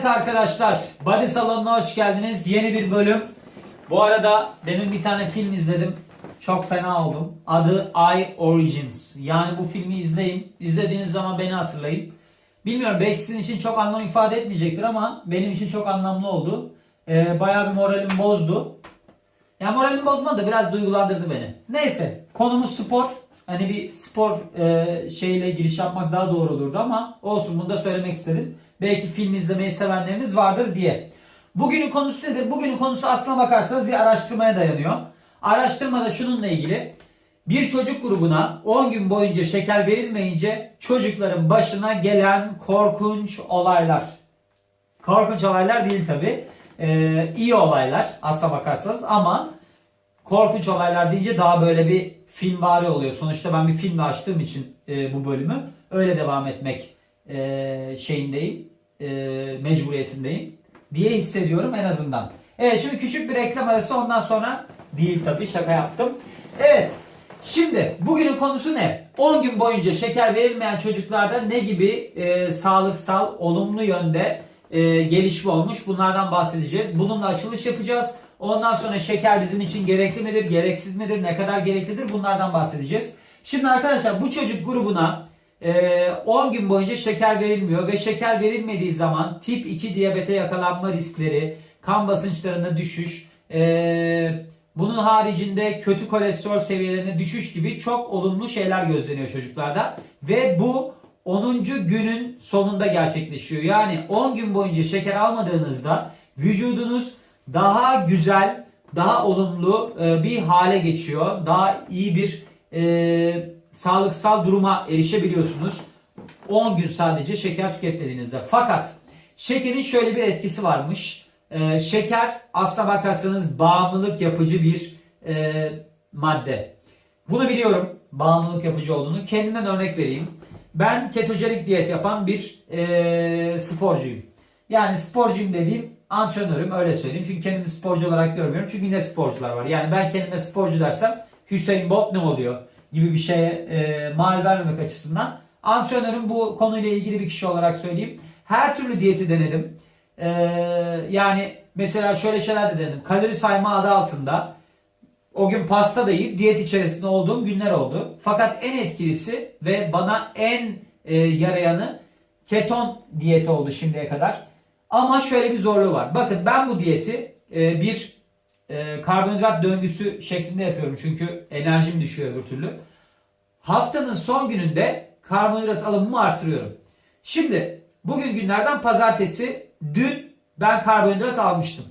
Evet arkadaşlar, Body Salonu'na hoş geldiniz. Yeni bir bölüm. Bu arada demin bir tane film izledim. Çok fena oldum. Adı I Origins. Yani bu filmi izleyin. İzlediğiniz zaman beni hatırlayın. Bilmiyorum belki sizin için çok anlam ifade etmeyecektir ama benim için çok anlamlı oldu. Ee, bayağı bir moralim bozdu. Ya moralim bozmadı biraz duygulandırdı beni. Neyse konumuz spor. Hani bir spor e, şeyle giriş yapmak daha doğru olurdu ama olsun bunu da söylemek istedim. Belki film izlemeyi sevenleriniz vardır diye. Bugünün konusu nedir? Bugünün konusu aslına bakarsanız bir araştırmaya dayanıyor. Araştırmada şununla ilgili. Bir çocuk grubuna 10 gün boyunca şeker verilmeyince çocukların başına gelen korkunç olaylar. Korkunç olaylar değil tabi. Ee, iyi olaylar aslına bakarsanız ama korkunç olaylar deyince daha böyle bir filmvari oluyor. Sonuçta ben bir filmle açtığım için e, bu bölümü öyle devam etmek e, şeyindeyim, e, mecburiyetindeyim diye hissediyorum en azından. Evet şimdi küçük bir reklam arası ondan sonra değil tabi şaka yaptım. Evet şimdi bugünün konusu ne? 10 gün boyunca şeker verilmeyen çocuklarda ne gibi e, sağlıksal olumlu yönde e, gelişme olmuş bunlardan bahsedeceğiz. Bununla açılış yapacağız. Ondan sonra şeker bizim için gerekli midir, gereksiz midir, ne kadar gereklidir bunlardan bahsedeceğiz. Şimdi arkadaşlar bu çocuk grubuna 10 gün boyunca şeker verilmiyor ve şeker verilmediği zaman tip 2 diyabete yakalanma riskleri, kan basınçlarında düşüş, e, bunun haricinde kötü kolesterol seviyelerine düşüş gibi çok olumlu şeyler gözleniyor çocuklarda. Ve bu 10. günün sonunda gerçekleşiyor. Yani 10 gün boyunca şeker almadığınızda vücudunuz daha güzel, daha olumlu e, bir hale geçiyor. Daha iyi bir e, sağlıksal duruma erişebiliyorsunuz. 10 gün sadece şeker tüketmediğinizde. Fakat şekerin şöyle bir etkisi varmış. E, şeker aslına bakarsanız bağımlılık yapıcı bir e, madde. Bunu biliyorum bağımlılık yapıcı olduğunu. Kendimden örnek vereyim. Ben ketojenik diyet yapan bir e, sporcuyum. Yani sporcuyum dediğim antrenörüm öyle söyleyeyim. Çünkü kendimi sporcu olarak görmüyorum. Çünkü ne sporcular var. Yani ben kendime sporcu dersem Hüseyin Bolt ne oluyor gibi bir şeye e, mal vermemek açısından. Antrenörüm bu konuyla ilgili bir kişi olarak söyleyeyim. Her türlü diyeti denedim. E, yani mesela şöyle şeyler de denedim. Kalori sayma adı altında o gün pasta da yiyip diyet içerisinde olduğum günler oldu. Fakat en etkilisi ve bana en e, yarayanı keton diyeti oldu şimdiye kadar. Ama şöyle bir zorluğu var. Bakın ben bu diyeti e, bir e, karbonhidrat döngüsü şeklinde yapıyorum. Çünkü enerjim düşüyor öbür türlü. Haftanın son gününde karbonhidrat alımımı artırıyorum. Şimdi bugün günlerden pazartesi dün ben karbonhidrat almıştım.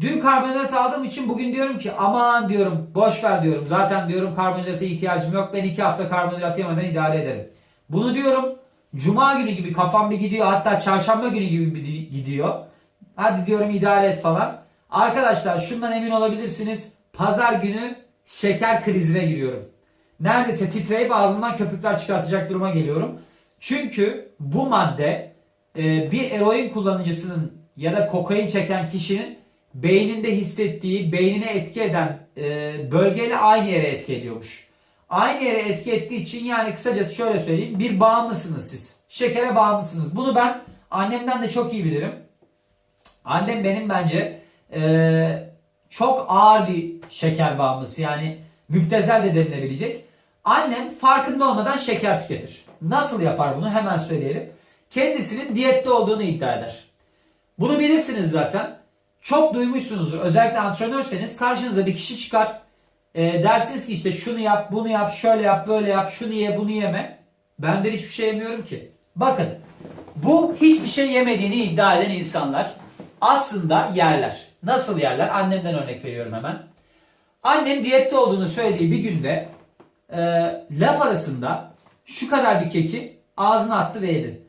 Dün karbonhidrat aldığım için bugün diyorum ki aman diyorum boş ver diyorum. Zaten diyorum karbonhidrata ihtiyacım yok. Ben iki hafta karbonhidrat yemeden idare ederim. Bunu diyorum cuma günü gibi kafam bir gidiyor. Hatta çarşamba günü gibi bir gidiyor. Hadi diyorum idare et falan. Arkadaşlar şundan emin olabilirsiniz. Pazar günü şeker krizine giriyorum. Neredeyse titreyip ağzımdan köpükler çıkartacak duruma geliyorum. Çünkü bu madde e, bir eroin kullanıcısının ya da kokain çeken kişinin beyninde hissettiği, beynine etki eden e, bölgeyle aynı yere etki ediyormuş. Aynı yere etki ettiği için yani kısacası şöyle söyleyeyim bir bağımlısınız siz. Şekere bağımlısınız. Bunu ben annemden de çok iyi bilirim. Annem benim bence e, çok ağır bir şeker bağımlısı yani müptezel de denilebilecek. Annem farkında olmadan şeker tüketir. Nasıl yapar bunu hemen söyleyelim. Kendisinin diyette olduğunu iddia eder. Bunu bilirsiniz zaten. Çok duymuşsunuzdur. Özellikle antrenörseniz karşınıza bir kişi çıkar. E, dersiniz ki işte şunu yap, bunu yap, şöyle yap, böyle yap, şunu ye, bunu yeme. Ben de hiçbir şey yemiyorum ki. Bakın bu hiçbir şey yemediğini iddia eden insanlar aslında yerler. Nasıl yerler? Annemden örnek veriyorum hemen. Annem diyette olduğunu söylediği bir günde e, laf arasında şu kadar bir keki ağzına attı ve yedi.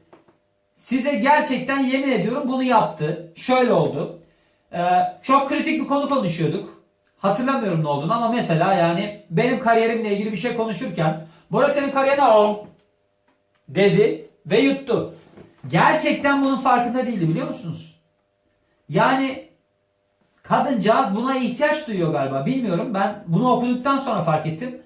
Size gerçekten yemin ediyorum bunu yaptı. Şöyle oldu. Ee, çok kritik bir konu konuşuyorduk. Hatırlamıyorum ne olduğunu ama mesela yani benim kariyerimle ilgili bir şey konuşurken Bora senin kariyerine o dedi ve yuttu. Gerçekten bunun farkında değildi biliyor musunuz? Yani kadıncağız buna ihtiyaç duyuyor galiba. Bilmiyorum ben bunu okuduktan sonra fark ettim.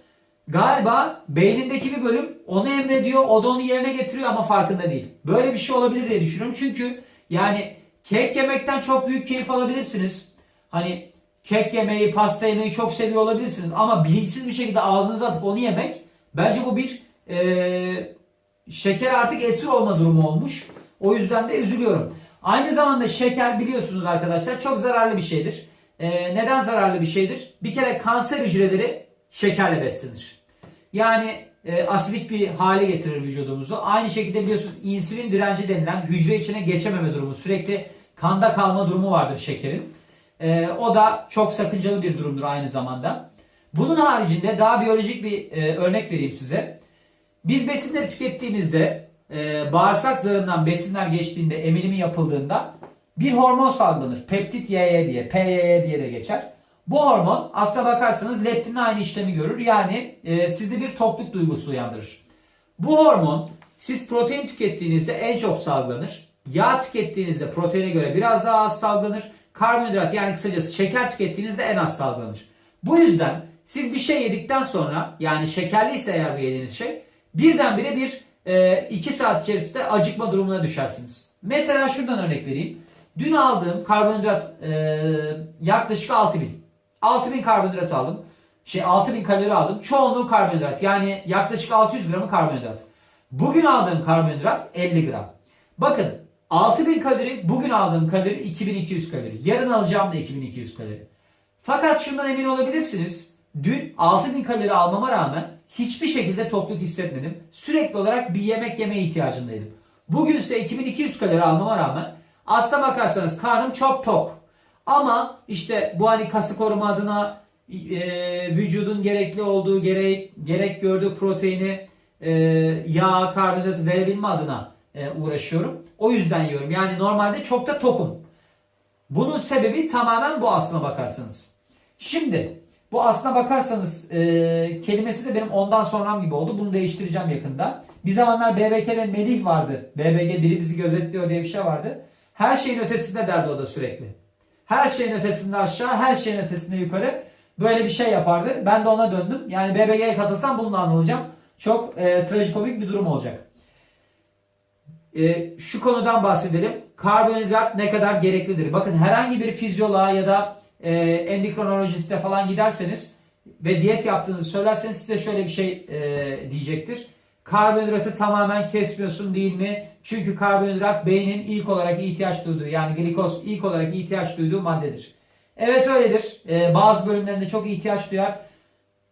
Galiba beynindeki bir bölüm onu emrediyor, o da onu yerine getiriyor ama farkında değil. Böyle bir şey olabilir diye düşünüyorum. Çünkü Yani kek yemekten çok büyük keyif alabilirsiniz. Hani kek yemeyi, pasta yemeyi çok seviyor olabilirsiniz. Ama bilinçsiz bir şekilde ağzınıza atıp onu yemek bence bu bir eee, şeker artık esir olma durumu olmuş. O yüzden de üzülüyorum. Aynı zamanda şeker biliyorsunuz arkadaşlar çok zararlı bir şeydir. Eee, neden zararlı bir şeydir? Bir kere kanser hücreleri şekerle beslenir. Yani e, asidik bir hale getirir vücudumuzu. Aynı şekilde biliyorsunuz insülin direnci denilen hücre içine geçememe durumu, sürekli kanda kalma durumu vardır şekerin. E, o da çok sakıncalı bir durumdur aynı zamanda. Bunun haricinde daha biyolojik bir e, örnek vereyim size. Biz besinleri tükettiğimizde e, bağırsak zarından besinler geçtiğinde emilimi yapıldığında bir hormon salgılanır. Peptit YY diye, PYY diye de geçer. Bu hormon aslına bakarsanız leptinle aynı işlemi görür. Yani e, sizde bir tokluk duygusu uyandırır. Bu hormon siz protein tükettiğinizde en çok salgılanır. Yağ tükettiğinizde proteine göre biraz daha az salgılanır. Karbonhidrat yani kısacası şeker tükettiğinizde en az salgılanır. Bu yüzden siz bir şey yedikten sonra yani şekerliyse eğer bu yediğiniz şey birdenbire bir 2 saat içerisinde acıkma durumuna düşersiniz. Mesela şuradan örnek vereyim. Dün aldığım karbonhidrat e, yaklaşık 6000. 6000 karbonhidrat aldım. Şey 6000 kalori aldım. Çoğunluğu karbonhidrat. Yani yaklaşık 600 gramı karbonhidrat. Bugün aldığım karbonhidrat 50 gram. Bakın 6000 kalori, bugün aldığım kalori 2200 kalori. Yarın alacağım da 2200 kalori. Fakat şundan emin olabilirsiniz. Dün 6000 kalori almama rağmen hiçbir şekilde tokluk hissetmedim. Sürekli olarak bir yemek yemeye ihtiyacındaydım. Bugün ise 2200 kalori almama rağmen aslına bakarsanız karnım çok tok. Ama işte bu hani kası koruma adına e, vücudun gerekli olduğu gerek gerek gördüğü proteini e, yağ, karbonhidratı verebilme adına e, uğraşıyorum. O yüzden yiyorum. Yani normalde çok da tokum. Bunun sebebi tamamen bu aslına bakarsanız. Şimdi bu aslına bakarsanız e, kelimesi de benim ondan sonram gibi oldu. Bunu değiştireceğim yakında. Bir zamanlar BBK'de Melih vardı. BBG biri bizi gözetliyor diye bir şey vardı. Her şeyin ötesinde derdi o da sürekli. Her şeyin ötesinde aşağı, her şeyin ötesinde yukarı. Böyle bir şey yapardı. Ben de ona döndüm. Yani BBG'ye katılsam bununla anılacağım. Çok e, trajikomik bir durum olacak. E, şu konudan bahsedelim. Karbonhidrat ne kadar gereklidir? Bakın herhangi bir fizyoloğa ya da e, endokrinolojiste falan giderseniz ve diyet yaptığınızı söylerseniz size şöyle bir şey e, diyecektir. Karbonhidratı tamamen kesmiyorsun değil mi? Çünkü karbonhidrat beynin ilk olarak ihtiyaç duyduğu yani glikoz ilk olarak ihtiyaç duyduğu maddedir. Evet öyledir. Ee, bazı bölümlerinde çok ihtiyaç duyar.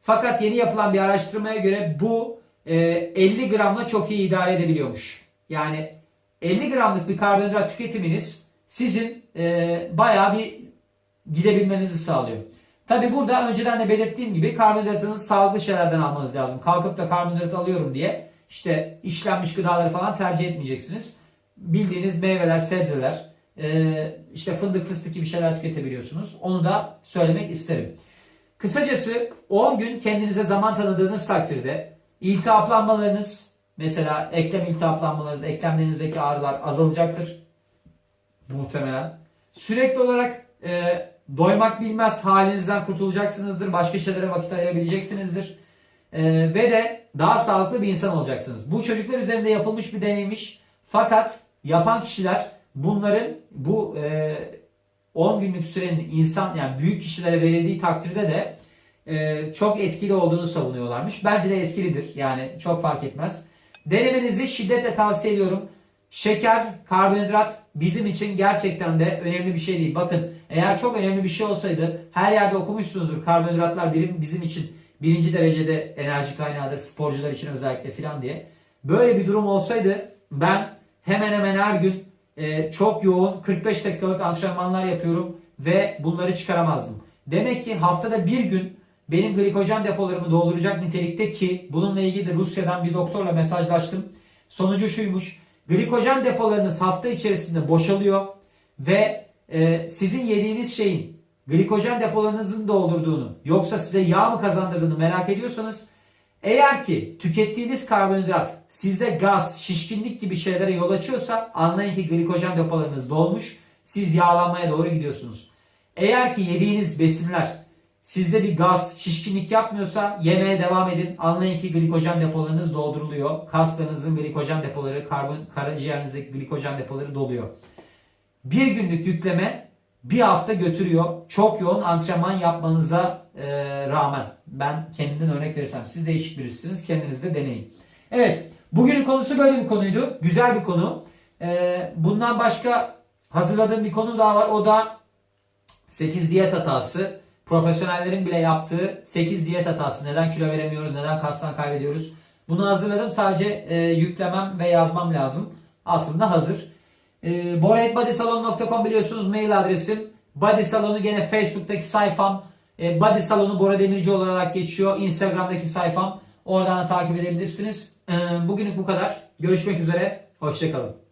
Fakat yeni yapılan bir araştırmaya göre bu e, 50 gramla çok iyi idare edebiliyormuş. Yani 50 gramlık bir karbonhidrat tüketiminiz sizin e, bayağı bir gidebilmenizi sağlıyor. Tabi burada önceden de belirttiğim gibi karbonhidratını sağlıklı şeylerden almanız lazım. Kalkıp da karbonhidrat alıyorum diye işte işlenmiş gıdaları falan tercih etmeyeceksiniz. Bildiğiniz meyveler, sebzeler, e, işte fındık, fıstık gibi şeyler tüketebiliyorsunuz. Onu da söylemek isterim. Kısacası 10 gün kendinize zaman tanıdığınız takdirde iltihaplanmalarınız mesela eklem iltihaplanmalarınız, eklemlerinizdeki ağrılar azalacaktır. Muhtemelen. Sürekli olarak e, doymak bilmez halinizden kurtulacaksınızdır. Başka şeylere vakit ayırabileceksinizdir. Ee, ve de daha sağlıklı bir insan olacaksınız. Bu çocuklar üzerinde yapılmış bir deneymiş. Fakat yapan kişiler bunların bu e, 10 günlük sürenin insan yani büyük kişilere verildiği takdirde de e, çok etkili olduğunu savunuyorlarmış. Bence de etkilidir. Yani çok fark etmez. Denemenizi şiddetle tavsiye ediyorum. Şeker, karbonhidrat bizim için gerçekten de önemli bir şey değil. Bakın eğer çok önemli bir şey olsaydı her yerde okumuşsunuzdur. Karbonhidratlar birim bizim için birinci derecede enerji kaynağıdır. Sporcular için özellikle filan diye. Böyle bir durum olsaydı ben hemen hemen her gün e, çok yoğun 45 dakikalık antrenmanlar yapıyorum ve bunları çıkaramazdım. Demek ki haftada bir gün benim glikojen depolarımı dolduracak nitelikte ki bununla ilgili de Rusya'dan bir doktorla mesajlaştım. Sonucu şuymuş. Glikojen depolarınız hafta içerisinde boşalıyor ve e, sizin yediğiniz şeyin glikojen depolarınızın doldurduğunu yoksa size yağ mı kazandırdığını merak ediyorsanız eğer ki tükettiğiniz karbonhidrat sizde gaz, şişkinlik gibi şeylere yol açıyorsa anlayın ki glikojen depolarınız dolmuş. Siz yağlanmaya doğru gidiyorsunuz. Eğer ki yediğiniz besinler sizde bir gaz, şişkinlik yapmıyorsa yemeye devam edin. Anlayın ki glikojen depolarınız dolduruluyor. Kaslarınızın glikojen depoları, karbon, karaciğerinizdeki glikojen depoları doluyor. bir günlük yükleme bir hafta götürüyor. Çok yoğun antrenman yapmanıza e, rağmen. Ben kendimden örnek verirsem siz değişik birisiniz. Kendiniz de deneyin. Evet. Bugünün konusu böyle bir konuydu. Güzel bir konu. E, bundan başka hazırladığım bir konu daha var. O da 8 diyet hatası. Profesyonellerin bile yaptığı 8 diyet hatası. Neden kilo veremiyoruz, neden kastan kaybediyoruz. Bunu hazırladım. Sadece e, yüklemem ve yazmam lazım. Aslında hazır. E, boraetbodysalon.com biliyorsunuz mail adresim. Body Salonu gene Facebook'taki sayfam. E, Body Salonu Bora Demirci olarak geçiyor. Instagram'daki sayfam. Oradan da takip edebilirsiniz. E, bugünlük bu kadar. Görüşmek üzere. Hoşçakalın.